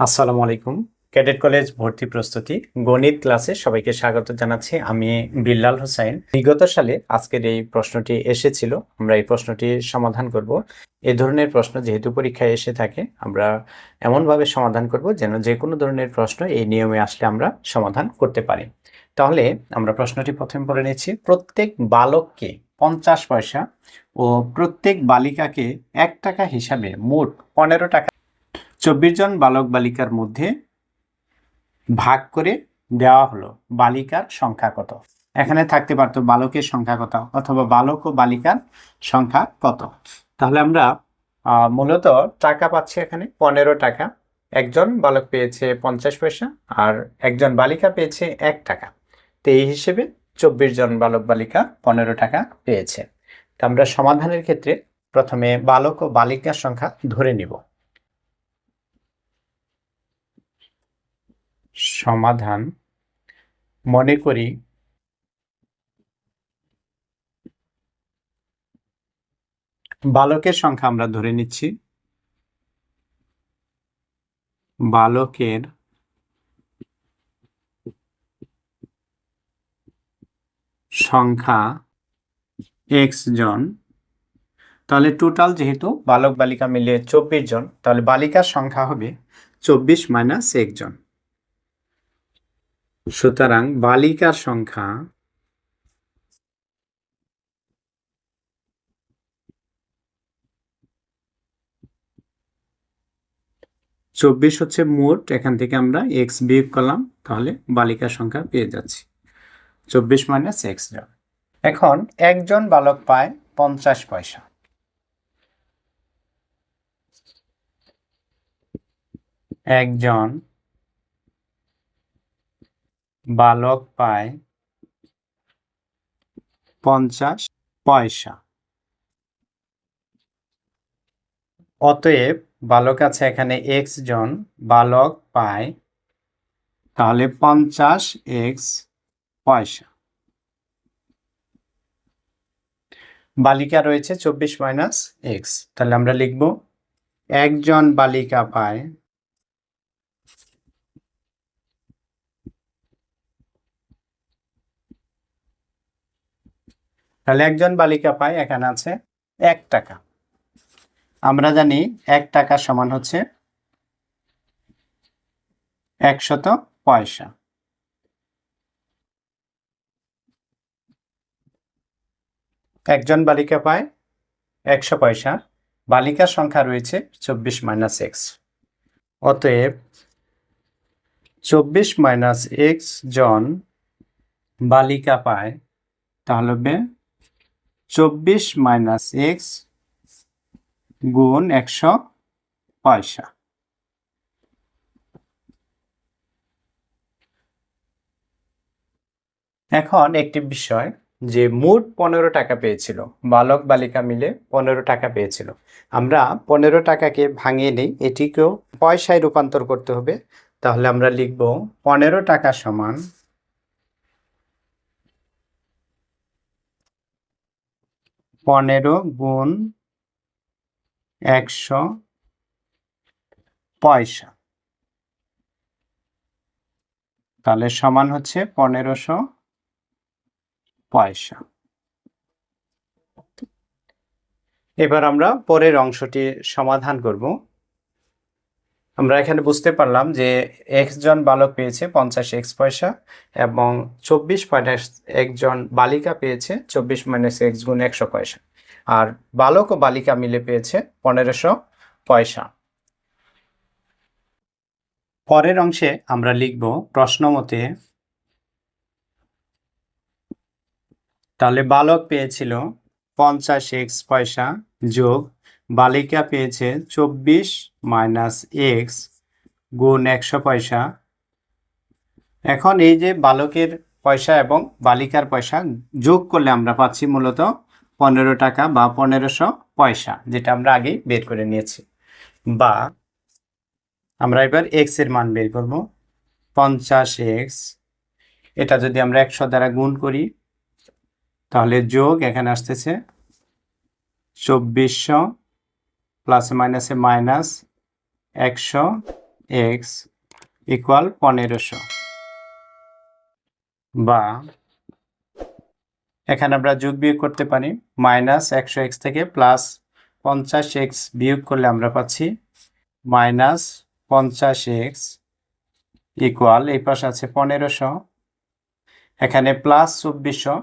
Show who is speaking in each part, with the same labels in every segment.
Speaker 1: আসসালামু আলাইকুম। Cadet college ভর্তি প্রস্তুতি গণিত ক্লাসে সবাইকে স্বাগত জানাচ্ছি। আমি বিল্লাল হোসাইন। বিগত সালে আজকের এই প্রশ্নটি এসেছিল। আমরা এই প্রশ্নটি সমাধান করব। এ ধরনের প্রশ্ন যেহেতু পরীক্ষায় এসে থাকে, আমরা এমনভাবে সমাধান করব যেন যে কোনো ধরনের প্রশ্ন এই নিয়মে আসলে আমরা সমাধান করতে পারি। তাহলে আমরা প্রশ্নটি প্রথমে পড়ে নিচ্ছি। প্রত্যেক বালককে পঞ্চাশ পয়সা ও প্রত্যেক বালিকাকে এক টাকা হিসাবে মোট পনেরো টাকা চব্বিশ জন বালক বালিকার মধ্যে ভাগ করে দেওয়া হলো। বালিকার সংখ্যা কত? এখানে থাকতে পারতো বালকের সংখ্যা কত অথবা বালক ও বালিকার সংখ্যা কত? তাহলে আমরা মূলত টাকা পাচ্ছি এখানে, পনেরো টাকা। একজন বালক পেয়েছে পঞ্চাশ পয়সা আর একজন বালিকা পেয়েছে এক টাকা। তো এই হিসেবে চব্বিশ জন বালক বালিকা পনেরো টাকা পেয়েছে। তো আমরা সমাধানের ক্ষেত্রে প্রথমে বালক ও বালিকার সংখ্যা ধরে নিব। সমাধান মনে করি বালকের সংখ্যা আমরা ধরে নিচ্ছি। বালকের সংখ্যা এক্স জন। তাহলে টোটাল যেহেতু বালক বালিকা মিলিয়ে চব্বিশ জন, তাহলে বালিকার সংখ্যা হবে চব্বিশ মাইনাস এক জন। সুতরাং বালিকার সংখ্যা চব্বিশ হচ্ছে মোট, এখান থেকে আমরা এক্স বিয়োগ করলাম, তাহলে বালিকার সংখ্যা পেয়ে যাচ্ছি। চব্বিশ মাইনাস এক্স জন এখন একজন বালক পায় পঞ্চাশ পয়সা। একজন বালক পায় পঞ্চাশ পয়সা। অতএব বালক আছে এখানে এক্স জন বালক পায় তাহলে পঞ্চাশ এক্স পয়সা। বালিকা রয়েছে চব্বিশ মাইনাস এক্স তাহলে আমরা লিখব একজন বালিকা পায় তাহলে একজন বালিকা পায়, এখানে আছে এক টাকা। আমরা জানি এক টাকা সমান হচ্ছে একশত পয়সা। একজন বালিকা পায় একশো পয়সা, বালিকার সংখ্যা রয়েছে চব্বিশ মাইনাস এক্স অতএব চব্বিশ মাইনাস এক্স জন বালিকা পায়, তাহলে চব্বিশ মাইনাস এক্স গুণ একশো পয়সা। এখন একটি বিষয়, যে মোট পনেরো টাকা পেয়েছিল, বালক বালিকা মিলে পনেরো টাকা পেয়েছিল। আমরা পনেরো টাকাকে ভাঙিয়ে নিই, এটিকেও পয়সায় রূপান্তর করতে হবে। তাহলে আমরা লিখব পনেরো টাকা সমান পনেরো গুণ একশো পয়সা। তাহলে সমান হচ্ছে পনেরোশো পয়সা। এবার আমরা পরের অংশটি সমাধান করব। আমরা এখানে বুঝতে পারলাম যে এক্স জন বালক পেয়েছে পঞ্চাশ এক্স পয়সা এবং চব্বিশ মাইনাস একজন বালিকা পেয়েছে চব্বিশ মাইনাস এক্স গুণ একশো পয়সা। আর বালক ও বালিকা মিলে পেয়েছে পনেরোশো পয়সা। পরের অংশে আমরা লিখব প্রশ্ন মতে, তাহলে বালক পেয়েছিল পঞ্চাশ এক্স পয়সা যোগ বালিকা পেয়েছে চব্বিশ মাইনাস এক্স গুণ একশো পয়সা। এখন এই যে বালকের পয়সা এবং বালিকার পয়সা যোগ করলে আমরা পাচ্ছি মূলত পনেরো টাকা বা পনেরোশো পয়সা, যেটা আমরা আগেই বের করে নিয়েছি। বা আমরা এবার এক্সের মান বের করব, পঞ্চাশ এক্স। এটা যদি আমরা একশো দ্বারা গুণ করি, তাহলে যোগ এখানে আসতেছে চব্বিশশো প্লাসে মাইনাসে মাইনাস একশো এক্স ইকুয়াল পনেরোশো। বা এখানে আমরা যোগ বিয়োগ করতে পারি মাইনাস একশো এক্স থেকে প্লাস পঞ্চাশ এক্স বিয়োগ করলে আমরা পাচ্ছি মাইনাস পঞ্চাশ এক্স ইকুয়াল এই পাশে আছে পনেরোশো। এখানে প্লাস চব্বিশশো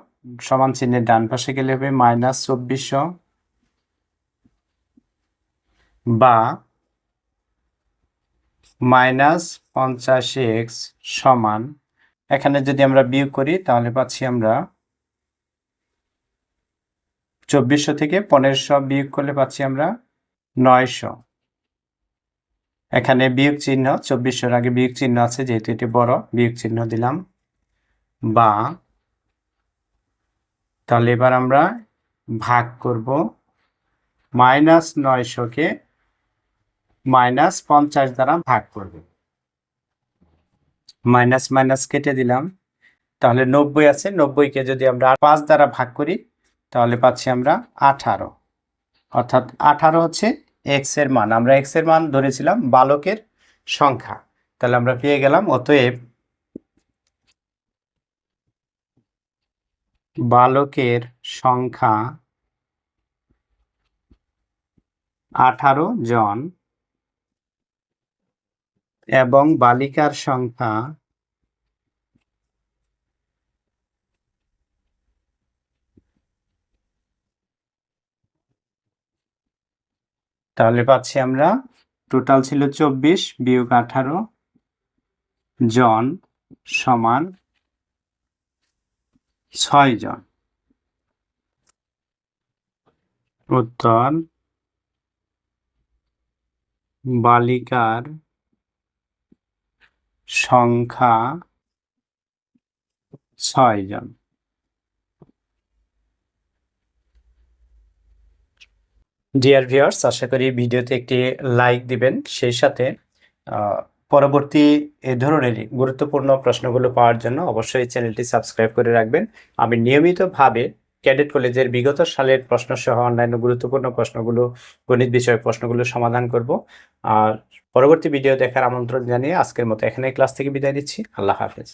Speaker 1: সমান চিহ্নের ডান পাশে গেলে হবে মাইনাস চব্বিশশো। বা মাইনাস পঞ্চাশ এক্স সমান, এখানে যদি আমরা বিয়োগ করি, তাহলে পাচ্ছি আমরা চব্বিশশো থেকে পনেরোশো বিয়োগ করলে পাচ্ছি আমরা নয়শো। এখানে বিয়োগ চিহ্ন, চব্বিশশোর আগে বিয়োগ চিহ্ন আছে, যেহেতু এটি বড়, বিয়োগ চিহ্ন দিলাম। বা তাহলে এবার আমরা ভাগ করব মাইনাস নয়শোকে মাইনাস পঞ্চাশ দ্বারা ভাগ করব। মাইনাস মাইনাস কেটে দিলাম। তাহলে নব্বই আছে, নব্বইকে যদি আমরা পাঁচ দ্বারা ভাগ করি, তাহলে পাচ্ছি আমরা আঠারো। অর্থাৎ আঠারো হচ্ছে এক্সের মান। আমরা এক্সের মান ধরেছিলাম বালকের সংখ্যা। তাহলে আমরা পেয়ে গেলাম, অতএব বালকের সংখ্যা আঠারো জন এবং বালিকার সংখ্যা তাহলে পাচ্ছি আমরা টোটাল ছিল চব্বিশ বিয়োগ আঠারো জন সমান ছয় জন। উত্তর, বালিকার সংখ্যা ছয় জন। ডিয়ার ভিউয়ার্স আশা করি ভিডিওতে একটি লাইক দিবেন। সেই সাথে পরবর্তী এ ধরনের গুরুত্বপূর্ণ প্রশ্নগুলো পাওয়ার জন্য অবশ্যই চ্যানেলটি সাবস্ক্রাইব করে রাখবেন। আমি নিয়মিতভাবে ক্যাডেট কলেজের বিগত সালের প্রশ্ন সহ অন্যান্য গুরুত্বপূর্ণ প্রশ্নগুলো, গণিত বিষয়ক প্রশ্নগুলো সমাধান করব। আর পরবর্তী ভিডিও দেখার আমন্ত্রণ জানিয়ে আজকের মতো এখানে ক্লাস থেকে বিদায় নিচ্ছি। আল্লাহ হাফেজ।